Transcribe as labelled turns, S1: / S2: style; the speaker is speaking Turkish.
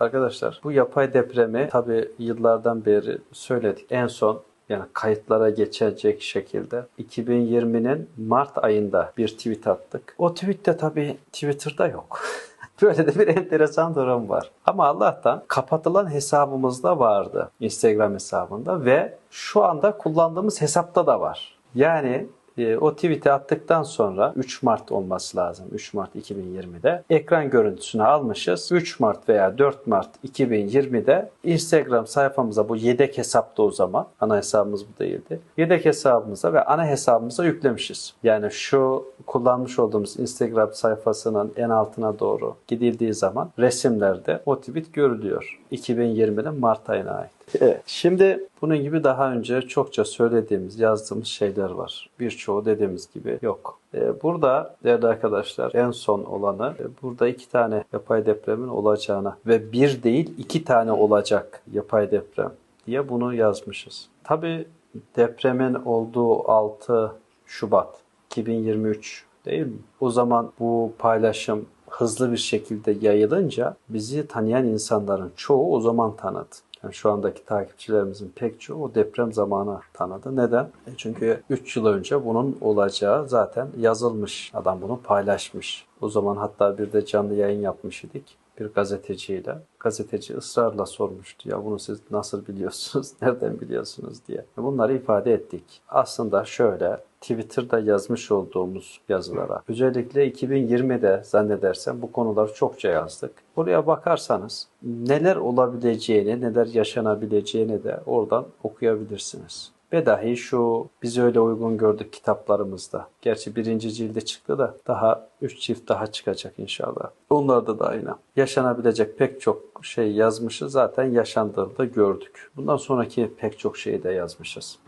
S1: Arkadaşlar bu yapay depremi tabi yıllardan beri söyledik. En son yani kayıtlara geçecek şekilde 2020'nin Mart ayında bir tweet attık. O tweet de tabii Twitter'da yok. Böyle de bir enteresan durum var. Ama Allah'tan kapatılan hesabımızda vardı. Instagram hesabında ve şu anda kullandığımız hesapta da var. Yani e, o tweet'i attıktan sonra 3 Mart olması lazım. 3 Mart 2020'de ekran görüntüsünü almışız. 3 Mart veya 4 Mart 2020'de Instagram sayfamıza bu yedek hesapta o zaman ana hesabımız bu değildi. Yedek hesabımıza ve ana hesabımıza yüklemişiz. Yani şu kullanmış olduğumuz Instagram sayfasının en altına doğru gidildiği zaman resimlerde o tweet görülüyor. 2020'nin Mart ayına ait. Şimdi bunun gibi daha önce çokça söylediğimiz, yazdığımız şeyler var. Birçoğu dediğimiz gibi yok. Ee, Burada değerli arkadaşlar en son olanı e, burada iki tane yapay depremin olacağına ve bir değil iki tane olacak yapay deprem diye bunu yazmışız. Tabi depremin olduğu 6 Şubat 2023 değil mi? O zaman bu paylaşım hızlı bir şekilde yayılınca bizi tanıyan insanların çoğu o zaman tanıdı. Yani şu andaki takipçilerimizin pek çoğu o deprem zamanı tanıdı. Neden? E çünkü 3 yıl önce bunun olacağı zaten yazılmış. Adam bunu paylaşmış. O zaman hatta bir de canlı yayın yapmış idik bir gazeteciyle. Gazeteci ısrarla sormuştu ya bunu siz nasıl biliyorsunuz, nereden biliyorsunuz diye. Bunları ifade ettik. Aslında şöyle Twitter'da yazmış olduğumuz yazılara, özellikle 2020'de zannedersem bu konuları çokça yazdık. Buraya bakarsanız neler olabileceğini, neler yaşanabileceğini de oradan okuyabilirsiniz. Ve dahi şu biz öyle uygun gördük kitaplarımızda. Gerçi birinci cilde çıktı da daha üç çift daha çıkacak inşallah. Onlarda da aynı. Yaşanabilecek pek çok şey yazmışız. Zaten yaşandığını da gördük. Bundan sonraki pek çok şeyi de yazmışız.